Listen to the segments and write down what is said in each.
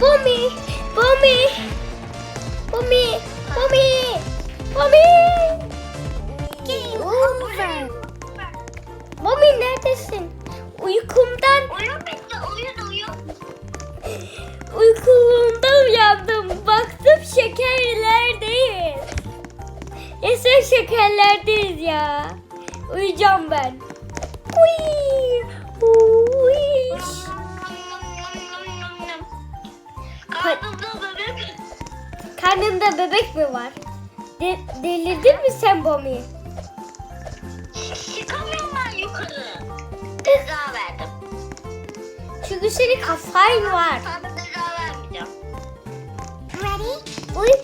Bumi, Bumi, Bumi, Bumi, Bumi. Game over. Bumi neredesin? Uykumdan, Oyun bitti. Oyun oyun. uykumdan uyandım. Baktım şekerlerdeyiz. Esen şekerlerdeyiz ya. Uyuyacağım ben. Uy, uy. Karnımda bebek. Karnında bebek mi var? De- delirdin mi sen Bumi? Çıkamıyorum ben yukarı. Ceza verdim. Çünkü senin kafan var. Sana ceza vermeyeceğim. Ready? Uy.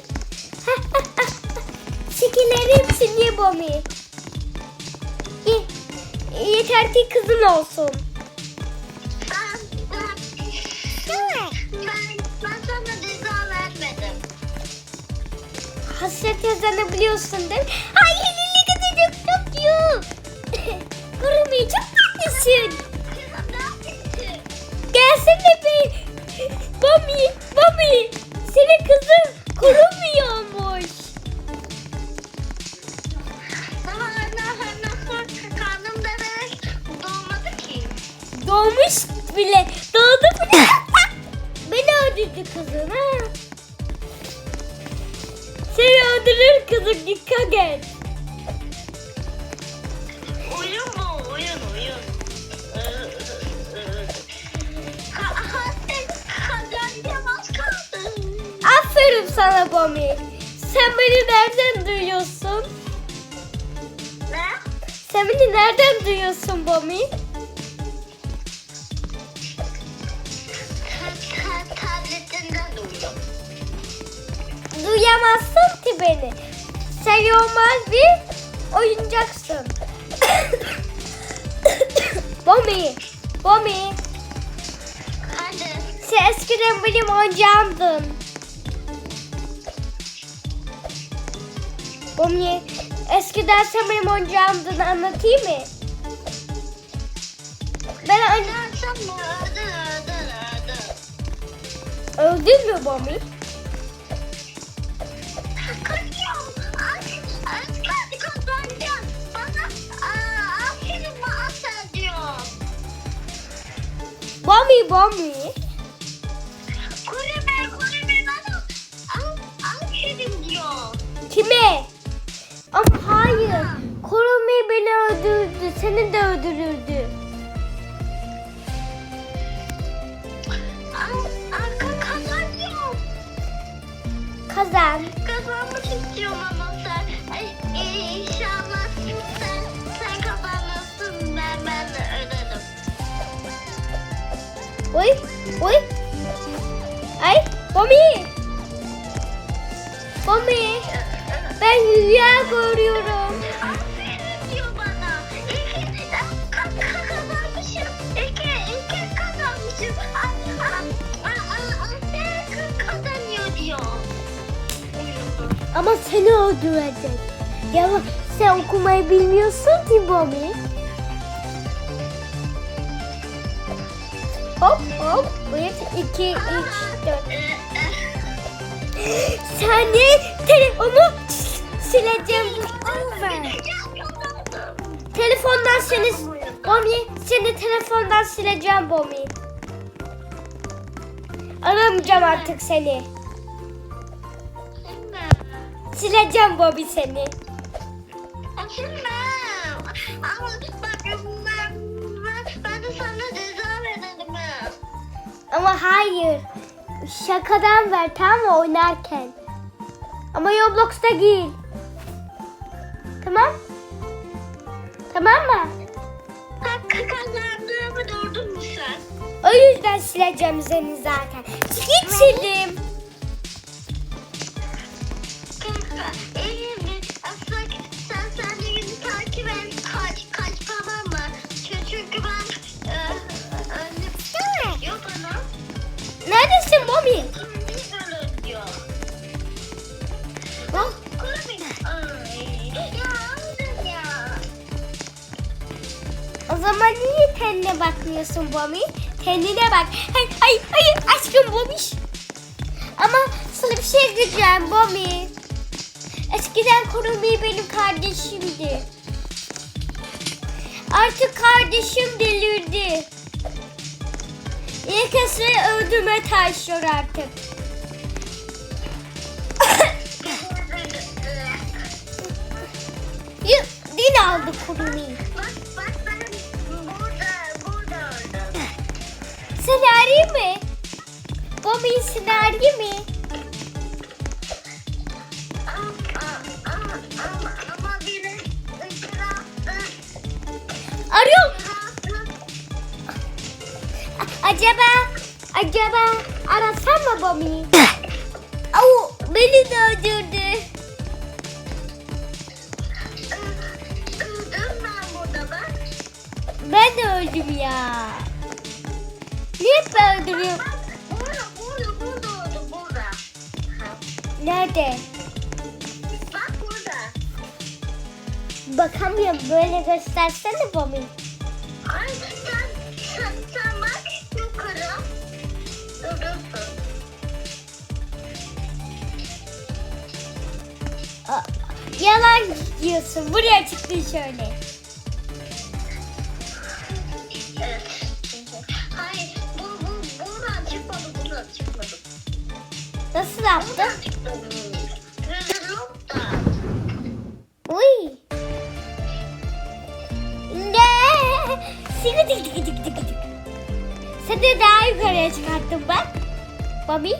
Şekerlerin hepsini. Ye. Yeter ki kızın olsun. Hasret yazanı biliyorsun değil mi? Ay elini kızı çok tatlı. Kurumayı çok tatlısın. Gelsene be. Bami, Bami. Senin kızın kurumuyormuş. Doğmuş bile. Doğdu bile. Beni öldürdü kızın ha. Seni öldürür kızım dikkat et. Oyun bu oyun oyun. Aferin sana Bami. Sen beni nereden duyuyorsun? Ne? Sen beni nereden duyuyorsun Bami? Normal bir oyuncaksın. Bami. Hadi. Sen eskiden benim oyuncağımdın. Bami, eskiden sen benim oyuncağımdın anlatayım mı? Ben öldür öldür. öldün mü Bami? Bami, Bami. Kulübe kulübe bana al, aferin diyor. Kime? Ama hayır. Korumi beni öldürdü. Seni de öldürürdü. Al, arka kazanıyorum. Kazan. Kazanmak istiyorum ama Oy, oy. Ay, Bami. Bami. Ben rüya görüyorum. Aferin diyor bana. Ka, kazanmışım. İki, iki kazanmışım. Aferin kazanıyor diyor. Ama seni öldürecek. Ya sen okumayı bilmiyorsun ki Bami. Hop hop. Bir, iki, üç, dört. Ee, Seni telefonu sileceğim. Telefondan seni Bomi seni telefondan sileceğim Bomi. Aramayacağım artık seni. Sileceğim Bomi seni. Ama Ama hayır. Şakadan ver tamam mı oynarken. Ama Roblox'ta değil. Tamam? Tamam mı? Hakkı kazandığımı gördün mü sen? O yüzden sileceğim seni zaten. Git sildim. Kanka iyi Aldım ya. O zaman niye kendine bakmıyorsun Bomi? Kendine bak. Hay hay hay aşkım Bomiş. diyeceğim Bobby. Eskiden Kurumi benim kardeşimdi. Artık kardeşim delirdi. İlkesi öldürme taşıyor artık. Din aldı. Bak bak ben burada burada öldüm. Senaryo Acaba, acaba arasam mı Bobby'yi? Au, beni de öldürdü. Öldüm ben burada bak. Ben de öldüm ya. Niye ben öldürüyorum? Burada burada burada öldüm burada. Nerede? Bak burada. Bakamıyorum. Böyle göstersene Bobby. A- Yalan diyorsun. Buraya çıktın şöyle. Evet. Hayır bu bu buradan çıkmadı buradan çıkmadı. Nasıl yaptın? Buradan. Uy. Ne? Sıkı tık tık tık tık tık. Seni daha yukarıya çıkarttım bak. Bobby.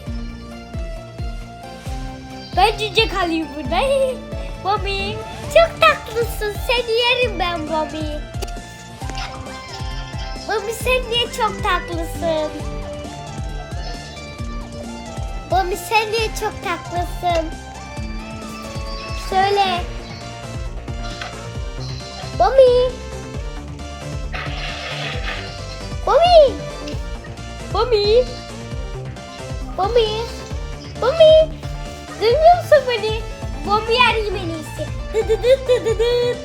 Ben cüce kalayım burada. Bobby. Çok tatlısın. Seni yerim ben Bobby. Bobby sen niye çok tatlısın? Bobby sen niye çok tatlısın? Söyle. Bobby. Bobby. Bobby. Bobby. Bobby. Duymuyor musun beni? Bobby arayayım en iyisi. Dı dı dı dı dı dı.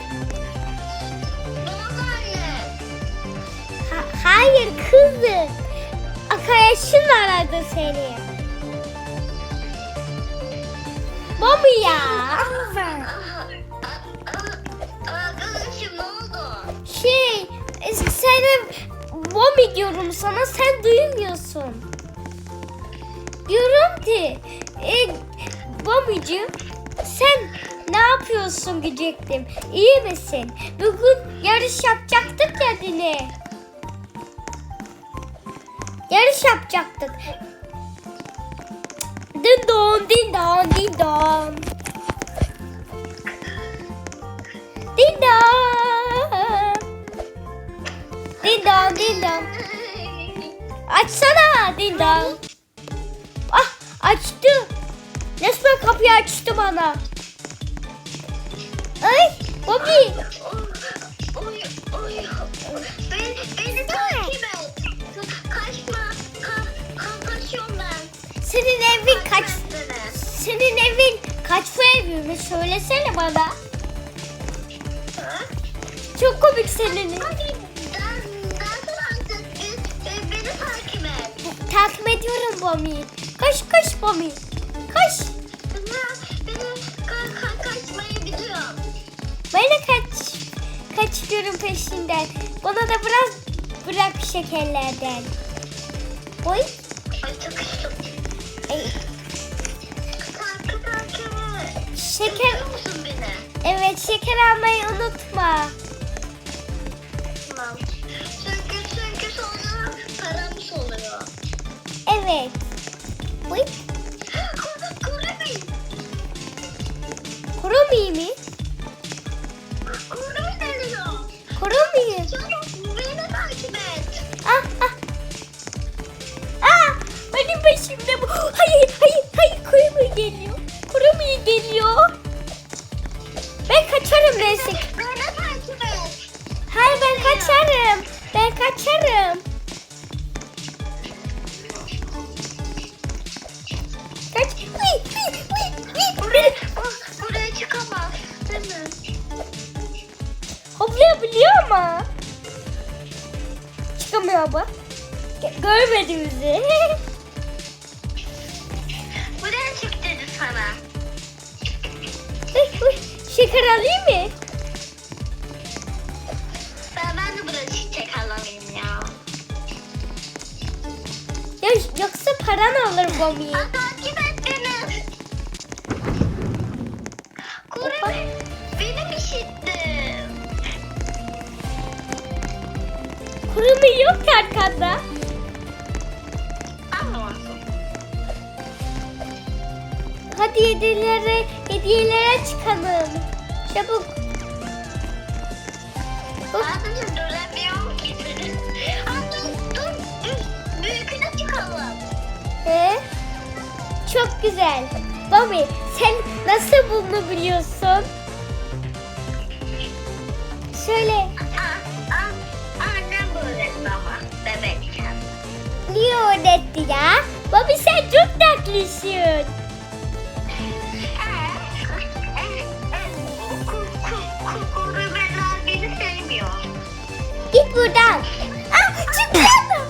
Ha- hayır kızım. Arkadaşın aradı seni. Bobby ya. Arkadaşım ne? Şey, e, sana Bobby diyorum sana sen duymuyorsun. Diyorum ki, e, Bobby'cim sen ne yapıyorsun diyecektim. İyi misin? Bugün yarış yapacaktık ya yine. Yarış yapacaktık. Din don, din don, din don. Din don. Din don, din don. Açsana din don. Ah açtı. Resmen kapıyı açtı bana. Ay Bobby. Oy, oy, oy. Beni, beni takip et. Kaçma. Ka, ka, kaçıyorum ben. Senin evin kaç? Senin evin kaç evi mi? Söylesene bana. Çok komik senin. Ben, ben takip et. Takip ediyorum Bobby'yi. Koş koş Bobby. Kaçıyorum peşinden. Bana da biraz bırak şekerlerden. Oy. Ay şeker. Evet şeker almayı unutma. ama. Çıkamıyor bu. Görmedi bizi. Buradan çık dedi sana. Uy, uy. Şeker alayım mı? Ben, ben de buradan çiçek alayım ya. Ya yoksa paran alır Gomi'yi. Adam Anlamazsın. Hadi hediyelere, hediyelere çıkalım. Çabuk. Ben de duramıyorum ki. Aa, dur, büyüküne çıkalım. He? Çok güzel. Mami sen nasıl bunu biliyorsun? Söyle. Aa, aa, annem böyle ama bebekken. Niye öğretti ya? Mami sen çok tatlısın. Kukurumeler beni sevmiyor. Git buradan. Ah çıkıyorum.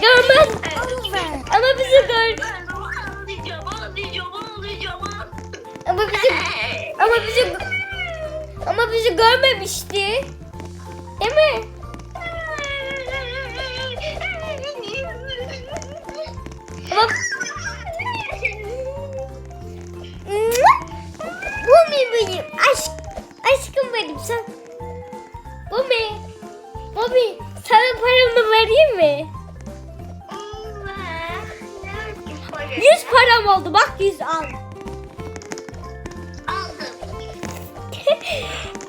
Görmez. Ama bizi gör. Ama bizi ama bizi görmemişti. Değil mi?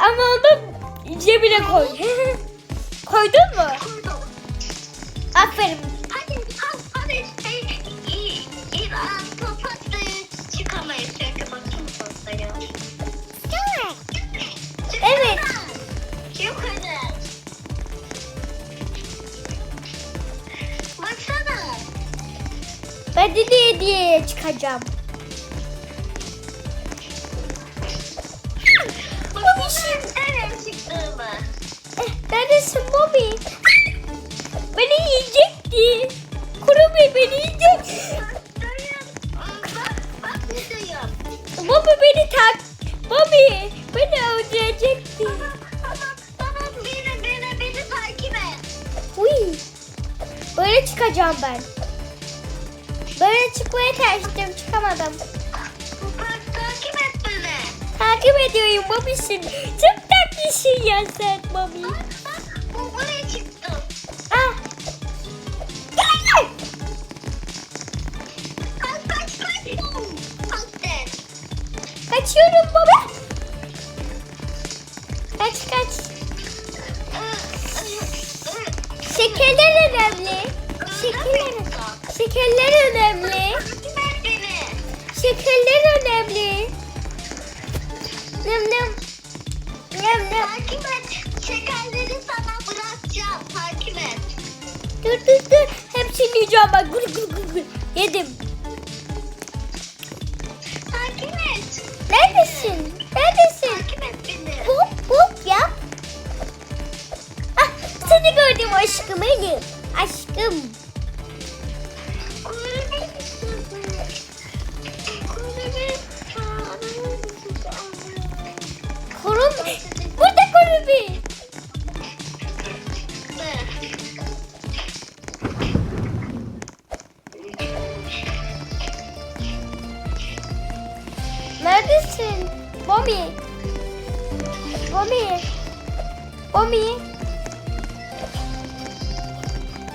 Ama onu cebine koy. Koydun mu? Aferin. Hadi, çıkamayız çünkü postaya. Evet. Yukarı. Baksana. Ben de hediyeye çıkacağım. Bobby? Beni yiyecekti. Kuru Bey beni yiyecek. Bobby beni tak. Bobby beni öldürecekti. Uy. Böyle çıkacağım ben. Böyle çıkmaya çalıştım çıkamadım. Bak, takip et beni. Takip ediyorum Bobby'sin. Çok tatlısın ya sen Bobby. Bobby. Bobby. Bobby.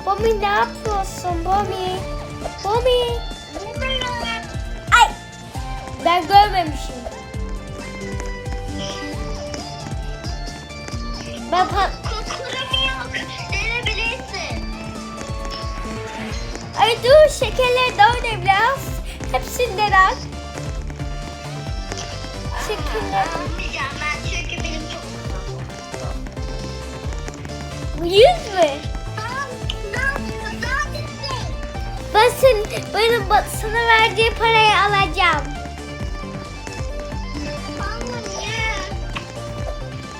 Bobby ne yapıyorsun Bobby? Bobby. Ay. Ben görmemişim. Ben pa- Ay dur şekerler daha önemli az. Şekerler. Yüz mü? Ben sen, benim ba- sana verdiği parayı alacağım.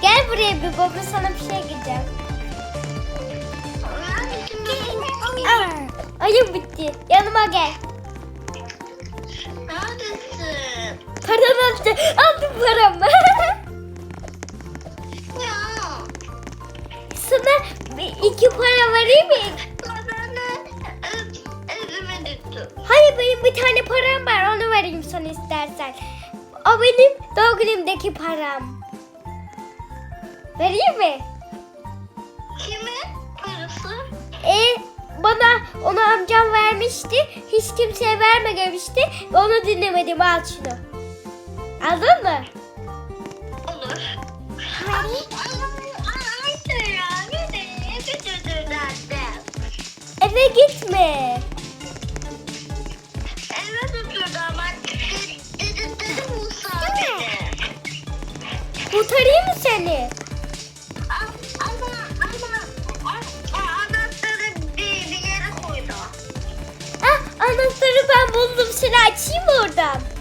Gel buraya bir baba sana bir şey gideceğim. Ayım bitti. Yanıma gel. Param aldı. Aldım paramı. Ya. Sana iki para vereyim mi? Düştü. Hayır benim bir tane param var onu vereyim sana istersen. O benim doğum günümdeki param. Vereyim mi? Kimin parası? E bana onu amcam vermişti. Hiç kimseye vermemişti. Onu dinlemedim al şunu. Aldın mı? Olur. Anne? Eve gitme. Eve götürdü ama dedim dedim Musa beni. Kurtarayım mı seni? Ama ama anahtarı bir, bir yere koydu. Ah anahtarı ben buldum. Seni açayım oradan?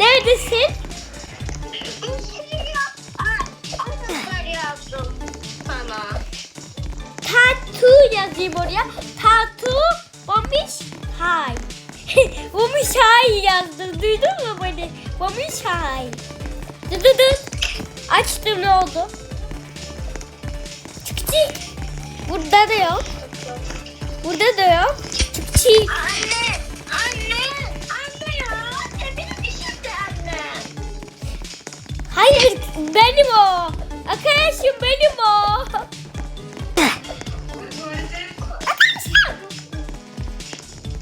Neredesin? Tatu yazayım oraya. Tatu Bomiş Hay. Bomiş Hay yazdım. Duydun mu beni? Bomiş Hay. Dı dı dı. Açtım ne oldu? Çık çık. Burada da yok. Burada da yok. Çık çık. Anne, Hayır benim o. Arkadaşım benim o.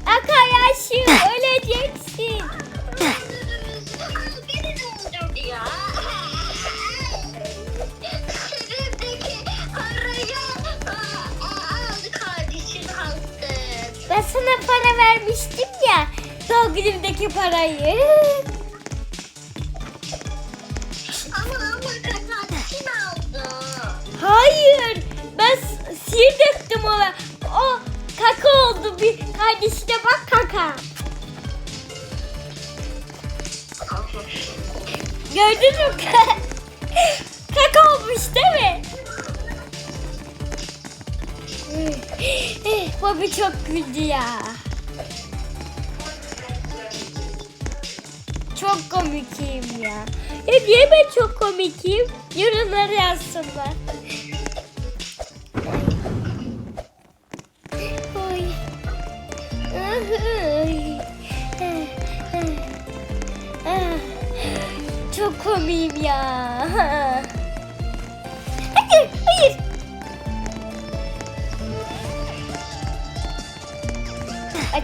Arkadaşım öleceksin. Ben sana para vermiştim ya. Doğum parayı. Çok ya. Çok komikim ya. Ya niye ben çok komikim? Yorumları yazsınlar. Oy. Çok komiyim ya.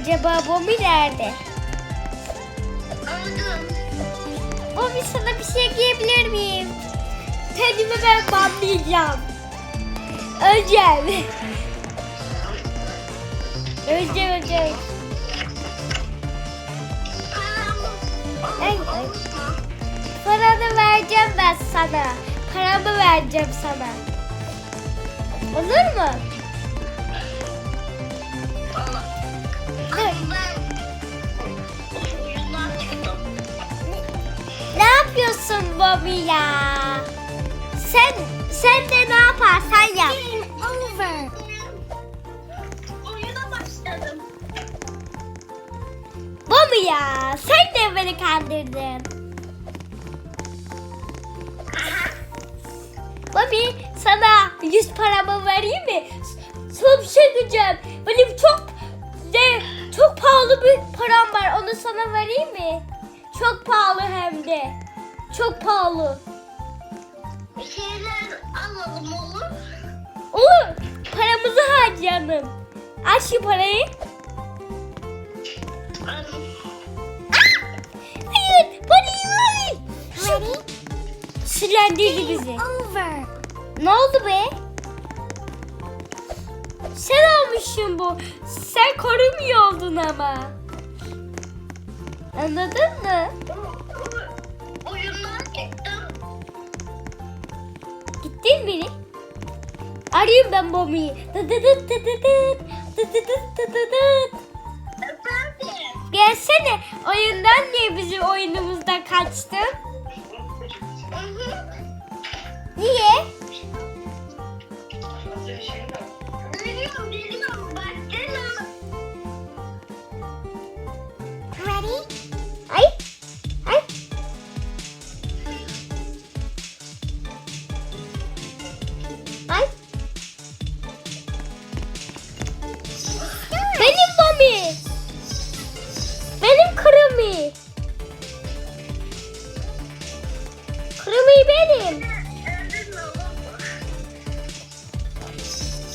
Acaba Bobby nerede? Öldüm. Bobby sana bir şey giyebilir miyim? Kendimi ben banlayacağım. Öleceğim. Öleceğim, öleceğim. Ay, ay. Paranı vereceğim ben sana. Paramı vereceğim sana. Olur mu? Ne yapıyorsun Bobby ya? Sen sen de ne yaparsan yap. Over. Oyuna başladım. Bobby ya sen de beni kandırdın. Bobby sana yüz paramı vereyim mi? Sana bir şey. Benim çok de çok pahalı bir param var. Onu sana vereyim mi? Çok pahalı hem de. Çok pahalı. Bir şeyler alalım olur. Olur. Paramızı harcayalım. Aç şu parayı. Hayır. Parayı ver. Ready? Silendirdi bizi. Over. Ne oldu be? Sen olmuşsun bu. Sen korumuyor oldun ama. Anladın mı? Oyundan çıktım. Gittin mi? Arayayım ben Bomi'yi. Dı dı dı dı dı dı. Dı dı dı dı dı dı. Efendim. Gelsene. Oyundan niye bizim oyunumuzdan kaçtın? Niye?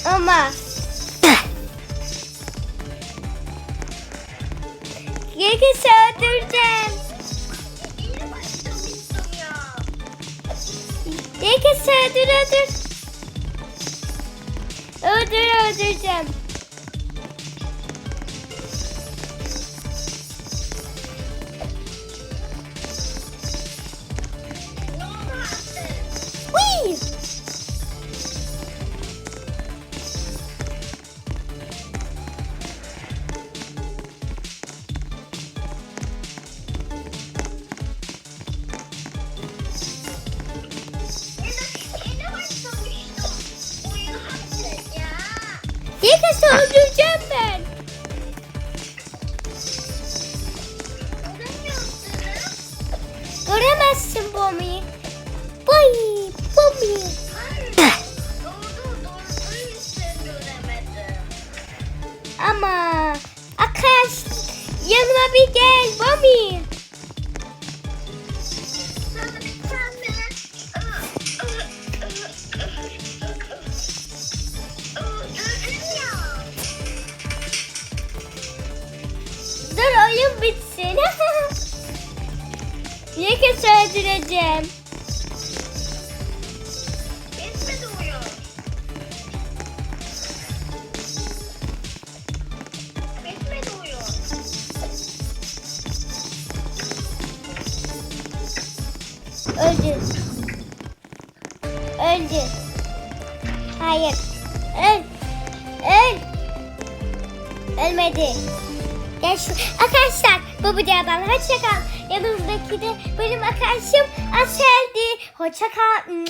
Ömer. 小姐 beni. Niye keser öldüreceğim? Babacığımdan hoşçakal. Yanımızdaki de benim arkadaşım Asel'di. Hoşçakal.